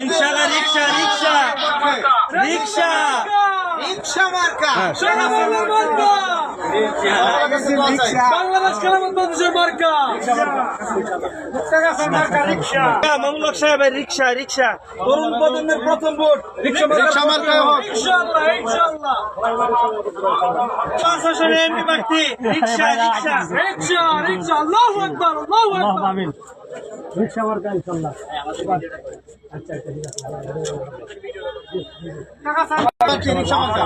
রিক্সালা রিক্সা রিক্সা। রিক্সা। রিক্সা মার্কা। বাংলাদেশ খেলাফত মানুষের মার্কা। মমলক সাহেবের রিক্সা রিক্সা। তরুণ প্রজন্মের প্রথম ভোট। রিক্সা রিক্সা মার্কায় হোক। ইনশাআল্লাহ ইনশাআল্লাহ। আসনে এমপি প্রার্থী রিক্সা রিক্সা। রিক্সা রিক্সা আল্লাহু আকবার আল্লাহু আকবার। রিক্সা মার্কা রিক্সা মার্কা রিক্সা মার্কা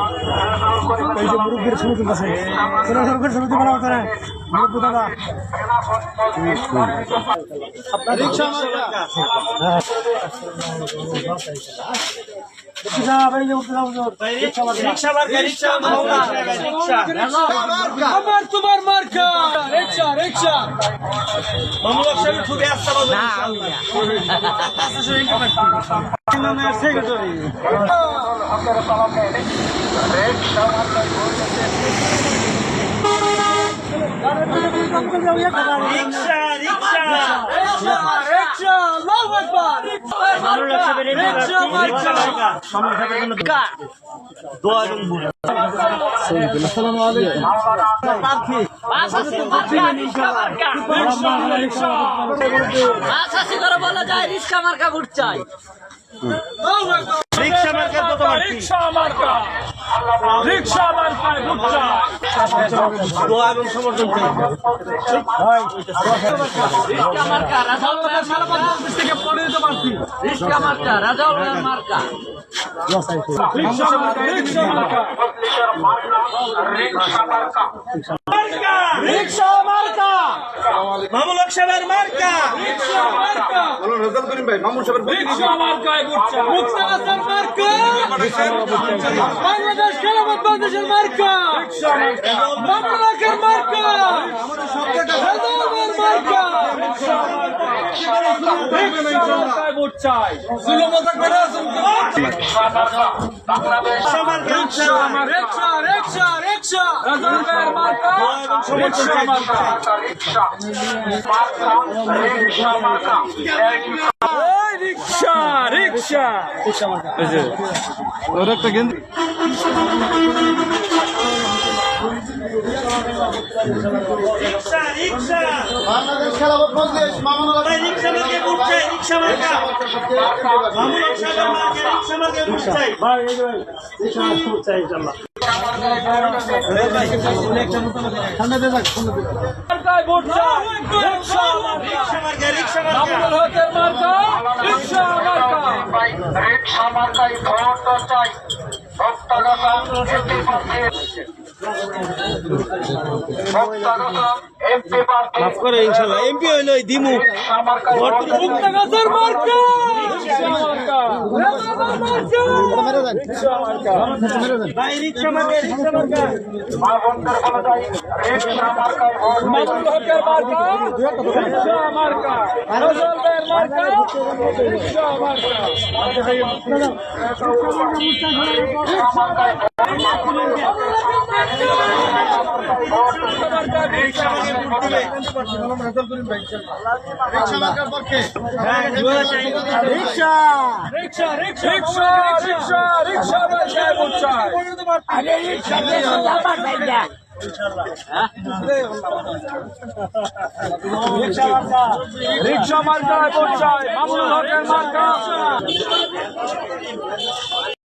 রিক্সা মমলক সাহেবের রিক্সা মার্কা আমার তোমার মার্কা রিক্সা রিক্সা মমলক সাহেবের খুবই আস্থা বাবু রিক্সা রিক্সা রিক্সা। মামলার আল্লাহু আকবার মমলক সাহেবের এমপি রিক্সা রিক্সা। বলা যায় রিক্সা মার্কা ভোট চাই রিক্সা মার্কা রিক্সা মার্কা রিক্সা মার্কা দোয়া মামলক সাহেবের মার্কা রিক্সা মার্কা রিক্সা ভোট মার্কা বাংলাদেশ খেলাফত বাংলাদেশের মার্কা। বাংলাদেশের মার্কা রাজাউলের মার্কা রিক্সা মার্কায় ভোট চাই জুলুম মজা করে আসুন রিক্সা মার্কা রিক্সা রিক্সা রিক্সা রিক্সা রাজাউলের মার্কা রিক্সা মার্কা এই রিক্সা রিক্সা বাংলাদেশ খেলাফত মজলিস মামুন ভাই রিক্সা মার্কা ভোট চাই রিক্সা মার্কা মামলক সাহেবের মার্কা রিক্সা মার্কা ভোট চাই ভাই এই ভাই রিক্সা মার্কা ভোট চাই ইনশাআল্লাহ মার্কায় ভোট চাই। রিক্সা মামুনুল মার্কায় ভোট চাই ভক্তগত মাফ করে ইনশাআল্লাহ এমপি হইল দিমু। মার্কা রিক্সা মার্কা রাজাউলের মার্কা রিক্সা মার্কা ভাই রিক্সা মার্কা রিক্সা মার্কা মা বন্ধের বলা যায় রিক্সা মার্কা চাই মামুনুল হকের মার্কা।